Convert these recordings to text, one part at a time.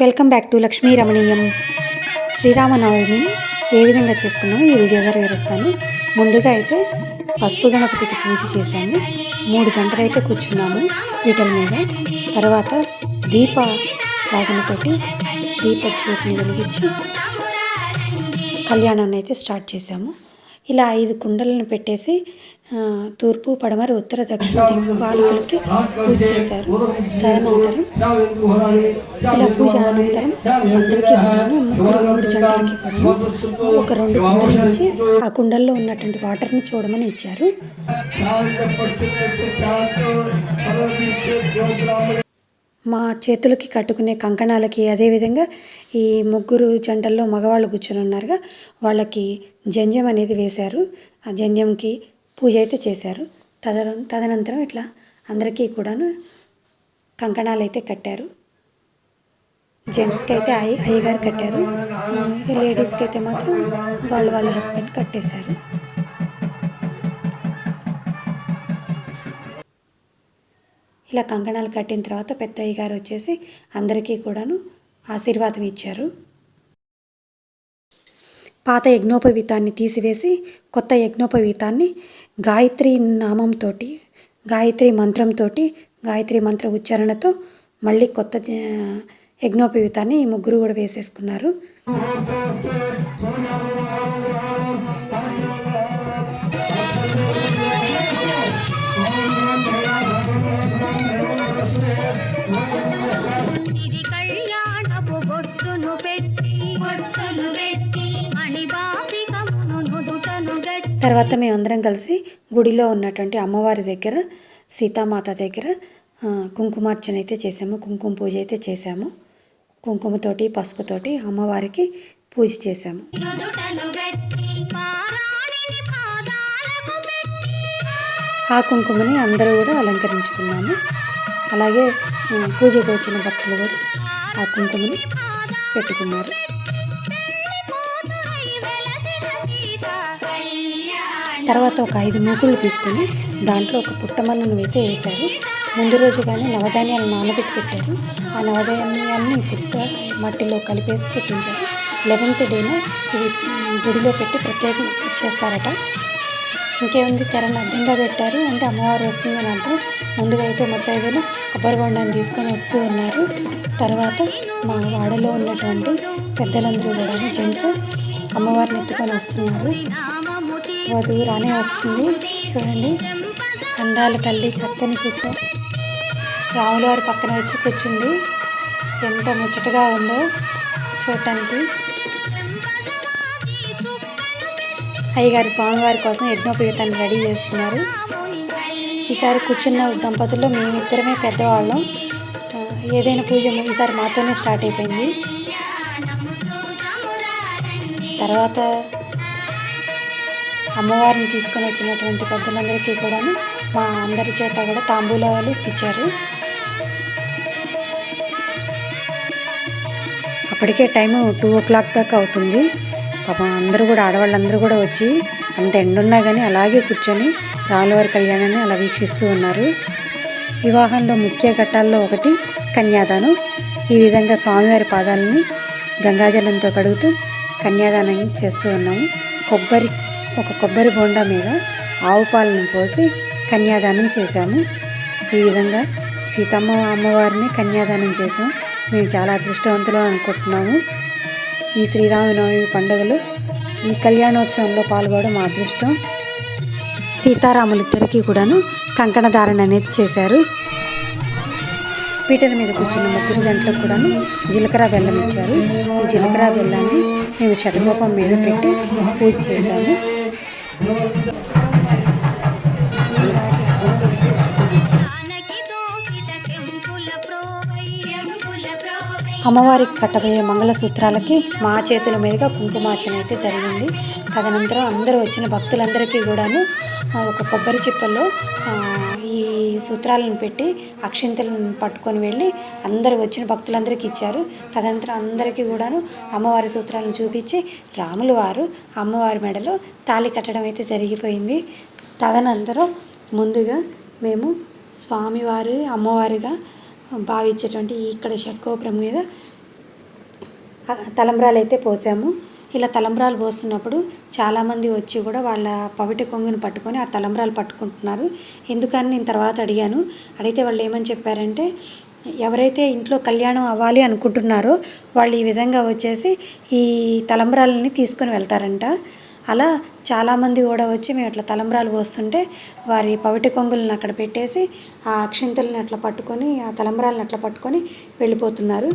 Welcome back to Lakshmi Ramaneeyam. శ్రీరామనవమిని ఏ విధంగా చేసుకున్నామో ఈ వీడియో ద్వారా వివరిస్తాను. ముందుగా అయితే పసుపు గణపతికి పూజ చేశాము. మూడు జంటలు అయితే కూర్చున్నాము పీటల మీద. తర్వాత దీప రాధనతోటి దీప జ్యోతిని వెలిగించి కళ్యాణాన్ని అయితే స్టార్ట్ చేశాము. ఇలా ఐదు కుండలను పెట్టేసి తూర్పు పడమర ఉత్తర దక్షిణ దిక్పాలకులకి పూజ చేశారు. తదనంతరం ఇలా పూజ అనంతరం అందరికీ కూడాను ముగ్గురు మూడు జంటలకి కూడా ఒక రెండు కుండల నుంచి ఆ కుండల్లో ఉన్నటువంటి వాటర్ని చూడమని ఇచ్చారు. మా చేతులకి కట్టుకునే కంకణాలకి అదేవిధంగా ఈ ముగ్గురు జంటల్లో మగవాళ్ళు కూర్చొని ఉన్నారుగా వాళ్ళకి జంజం అనేది వేశారు. ఆ జంజంకి పూజ అయితే చేశారు. తద తదనంతరం ఇట్లా అందరికీ కూడాను కంకణాలు అయితే కట్టారు. జెంట్స్కి అయితే అయ్య అయ్యగారు కట్టారు. లేడీస్కి అయితే మాత్రం వాళ్ళు వాళ్ళ హస్బెండ్ కట్టేశారు. ఇలా కంకణాలు కట్టిన తర్వాత పెద్ద అయ్యగారు వచ్చేసి అందరికీ కూడాను ఆశీర్వాదం ఇచ్చారు. పాత యజ్ఞోపవీతాన్ని తీసివేసి కొత్త యజ్ఞోపవీతాన్ని గాయత్రి నామంతో గాయత్రి మంత్రంతో గాయత్రి మంత్ర ఉచ్చారణతో మళ్ళీ కొత్త జ- యజ్ఞోపవీతాన్ని ఈ ముగ్గురు కూడా వేసేసుకున్నారు. తర్వాత మేమందరం కలిసి గుడిలో ఉన్నటువంటి అమ్మవారి దగ్గర సీతామాత దగ్గర కుంకుమార్చన అయితే చేసాము కుంకుమ పూజ అయితే చేసాము కుంకుమతోటి పసుపుతోటి అమ్మవారికి పూజ చేసాము ఆ కుంకుమని అందరూ కూడా అలంకరించుకున్నాము. అలాగే పూజకు వచ్చిన భక్తులు కూడా ఆ కుంకుమని పెట్టుకున్నారు. తర్వాత ఒక ఐదు మూకులు తీసుకొని దాంట్లో ఒక పుట్టమన్నును అయితే వేశారు. ముందు రోజుగానే నవధాన్యాలు నానబెట్టి పెట్టారు. ఆ నవధాన్యాలని పుట్ట మట్టిలో కలిపేసి పెట్టించారు. లెవెన్త్ డేనే ఇవి గుడిలో పెట్టి ప్రత్యేకంగా చేస్తారట. ఇంకేముంది? తెరను అడ్డంగా పెట్టారు. అంటే అమ్మవారు వస్తుందని అర్థం. ముందుగా అయితే ముత్తైదులు కొబ్బరి బొండాన్ని తీసుకొని వస్తూ ఉన్నారు. తర్వాత మా వాడలో ఉన్నటువంటి పెద్దలందరూ కూడా జెంట్స్ అమ్మవారిని ఎత్తుకొని వస్తున్నారు. వధువు రానే వస్తుంది. చూడండి. అందాల తల్లి చక్కని చుట్టూ రాములు వారి పక్కన వచ్చి కూర్చుంది. ఎంత ముచ్చటగా ఉందో చూడటానికి. అయ్యగారు స్వామివారి కోసం యజ్ఞోపవీతాన్ని రెడీ చేస్తున్నారు. ఈసారి కూర్చున్న దంపతుల్లో మేమిద్దరమే పెద్దవాళ్ళం. ఏదైనా పూజ ఈసారి మాతోనే స్టార్ట్ అయిపోయింది. తర్వాత అమ్మవారిని తీసుకొని వచ్చినటువంటి పెద్దలందరికీ కూడాను మా అందరి చేత కూడా తాంబూలాలు ఇప్పించారు. అప్పటికే టైము టూ ఓ క్లాక్ దాకా అవుతుంది. పాపం అందరూ కూడా ఆడవాళ్ళందరూ కూడా వచ్చి అంత ఎండున్నా కానీ అలాగే కూర్చొని రాములవారి కళ్యాణాన్ని అలా వీక్షిస్తూ ఉన్నారు. వివాహంలో ముఖ్య ఘట్టాల్లో ఒకటి కన్యాదానం. ఈ విధంగా స్వామివారి పాదాలని గంగాజలంతో కడుగుతూ కన్యాదానం చేస్తూ ఉన్నాము. కొబ్బరి ఒక కొబ్బరి బొండ మీద ఆవు పాలను పోసి కన్యాదానం చేశాము. ఈ విధంగా సీతమ్మ అమ్మవారిని కన్యాదానం చేసాం మేము చాలా అదృష్టవంతులు అనుకుంటున్నాము. ఈ శ్రీరామనవమి పండుగలు ఈ కళ్యాణోత్సవంలో పాల్గొనడం మా అదృష్టం సీతారాములిద్దరికీ కూడాను కంకణధారణ అనేది చేశారు. పీటల మీద కూర్చున్న ముగ్గురు జంటలకు కూడాను జీలకర్ర బెల్లం ఇచ్చారు. ఈ జీలకర్ర బెల్లాన్ని మేము షటగోపం మీద పెట్టి పూజ చేశాము. అమ్మవారికి కట్టబోయే మంగళసూత్రాలకి మా చేతుల మీదుగా కుంకుమార్చన అయితే జరిగింది. తదనంతరం అందరూ వచ్చిన భక్తులందరికీ కూడాను ఒక కొబ్బరి చిప్పల్లో ఈ సూత్రాలను పెట్టి అక్షింతలను పట్టుకొని వెళ్ళి అందరూ వచ్చిన భక్తులందరికీ ఇచ్చారు. తదనంతరం అందరికీ కూడాను అమ్మవారి సూత్రాలను చూపించి రాములు వారు అమ్మవారి మెడలో తాళి కట్టడం అయితే జరిగిపోయింది. తదనంతరం ముందుగా మేము స్వామివారి అమ్మవారిగా భావించేటువంటి ఇక్కడ షట్కోపురం మీద తలంబ్రాలు అయితే పోసాము. ఇలా తలంబ్రాలు పోస్తున్నప్పుడు చాలామంది వచ్చి కూడా వాళ్ళ పవిటి కొంగుని పట్టుకొని ఆ తలంబ్రాలు పట్టుకుంటున్నారు. ఎందుకని నేను తర్వాత అడిగాను. అడిగితే వాళ్ళు ఏమని చెప్పారంటే ఎవరైతే ఇంట్లో కళ్యాణం అవ్వాలి అనుకుంటున్నారో వాళ్ళు ఈ విధంగా వచ్చేసి ఈ తలంబ్రాలని తీసుకొని వెళ్తారంట. అలా చాలామంది కూడా వచ్చి మేము అట్లా తలంబ్రాలు పోస్తుంటే వారి పవిటి కొంగులను అక్కడ పెట్టేసి ఆ అక్షింతలను అట్లా పట్టుకొని ఆ తలంబ్రాలను అట్లా పట్టుకొని వెళ్ళిపోతున్నారు.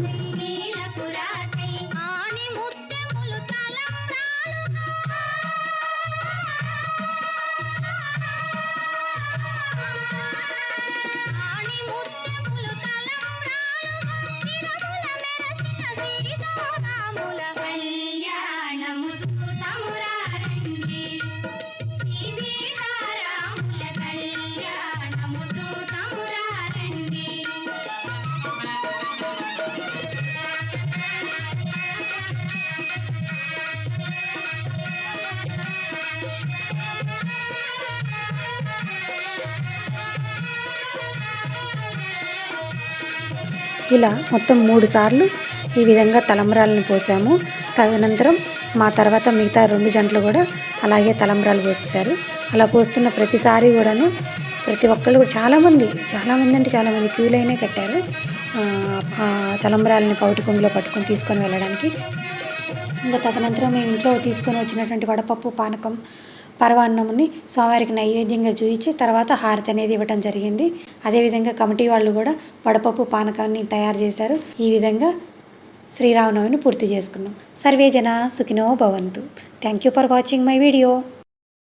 ఇలా మొత్తం మూడు సార్లు ఈ విధంగా తలంబ్రాలను పోసాము. తదనంతరం మా తర్వాత మిగతా రెండు జంటలు కూడా అలాగే తలంబ్రాలు పోసేశారు. అలా పోస్తున్న ప్రతిసారి కూడాను ప్రతి ఒక్కళ్ళు కూడా చాలామంది చాలామంది అంటే చాలామంది క్యూ లైనే కట్టారు. ఆ, తలంబ్రాలని పౌటి కొంగులో పట్టుకొని తీసుకొని వెళ్ళడానికి. ఇంకా తదనంతరం మేము ఇంట్లో తీసుకొని వచ్చినటువంటి వడపప్పు పానకం పరవాన్నముని స్వామివారికి నైవేద్యంగా చూయించి తర్వాత హారతి అనేది ఇవ్వటం జరిగింది. అదేవిధంగా కమిటీ వాళ్ళు కూడా వడపప్పు పానకాన్ని తయారు చేశారు. ఈ విధంగా శ్రీరామనవమిని పూర్తి చేసుకున్నాం. సర్వే జన సుఖినో భవంతు. Thank you for watching my video